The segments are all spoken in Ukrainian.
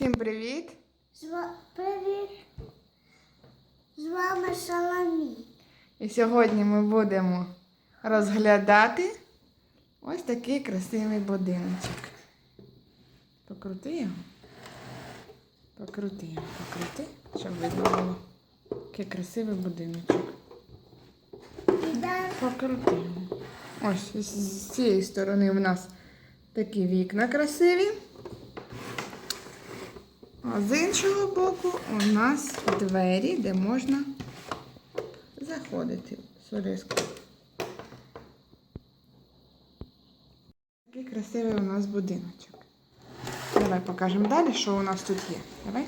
Всім привіт! З Привіт. З вами Соломі. І сьогодні ми будемо розглядати ось такий красивий будиночок. Покрути його. Покрути його, покрути, щоб видно було. Який красивий будиночок. Покрути його. Ось з цієї сторони у нас такі вікна красиві. А з іншого боку у нас двері, де можна заходити сюди. Такий красивий у нас будиночок. Давай покажемо далі, що у нас тут є. Давай.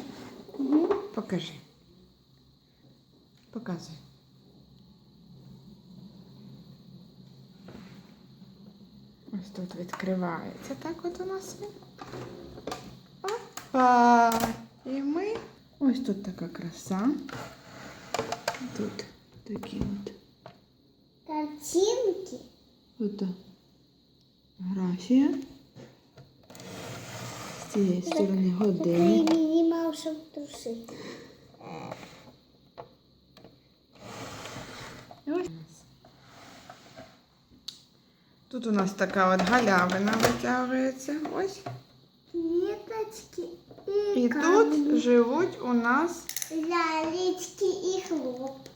Покажи. Показуй. Ось тут відкривається. Так от у нас він. Опа! І ми. Ось тут така краса. Тут такі от. картинки. От графія. З цієї сторони годинник. Такий мінімал, щоб тушити. І ось у нас. Тут у нас така от галявина витягується. Ось. Ніточки і, тут живуть у нас лялечки і хлопці.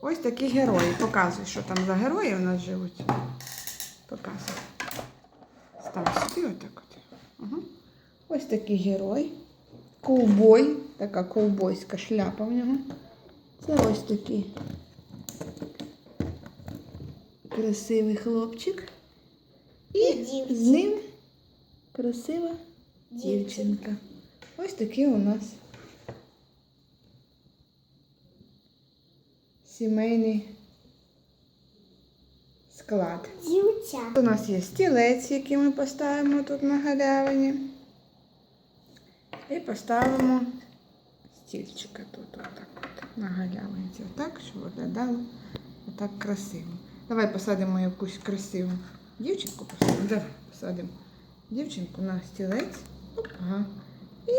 ось такі герої. Показуй, що там за герої у нас живуть. Показуй. Став собі отак от. Ага. Ось такий герой. Ковбой. Така ковбойська шляпа в нього. Це ось такий красивий хлопчик. І І з ним красива дівчинка. Ось такий у нас сімейний склад. Дівча. У нас є стілець, який ми поставимо тут на галявині. І поставимо стільчика тут отак от, на галявинці. Отак, щоб виглядало отак красиво. Давай посадимо якусь красиву дівчинку. Посадимо. Давай посадимо дівчинку на стілець. Ага.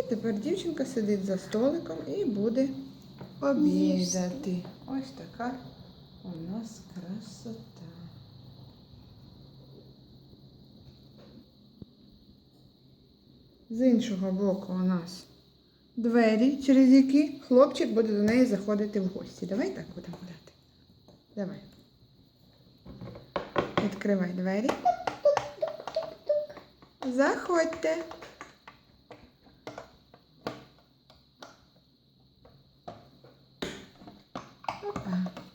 Тепер дівчинка сидить за столиком і буде обідати. Ось така у нас красота. З іншого боку у нас двері, через які хлопчик буде до неї заходити в гості. Давай так будемо гуляти. Давай. Відкривай двері. Заходьте.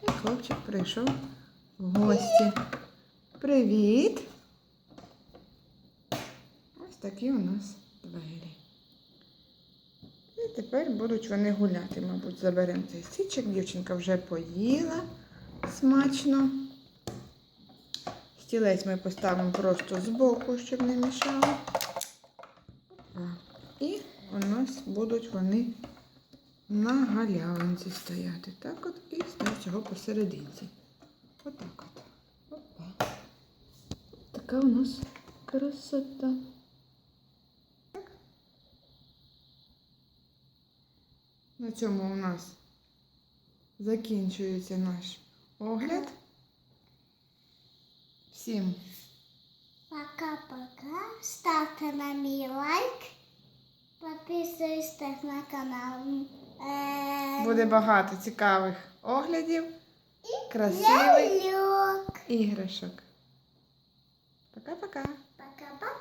І хлопчик прийшов в гості. Привіт. Ось такі у нас двері. І тепер будуть вони гуляти, мабуть, заберемо цей стічок. Дівчинка вже поїла смачно. Стілець ми поставимо просто збоку, щоб не мішало. І у нас будуть вони на галявинці стояти. Так от і став цього посерединці. Отак от. Опа. Така у нас красота. На цьому у нас закінчується наш огляд. Всім Пока-пока. Ставте мій лайк. Підписуйтесь на канал. Буде багато цікавих оглядів, красивих іграшок. Пока-пока. Пока-пока.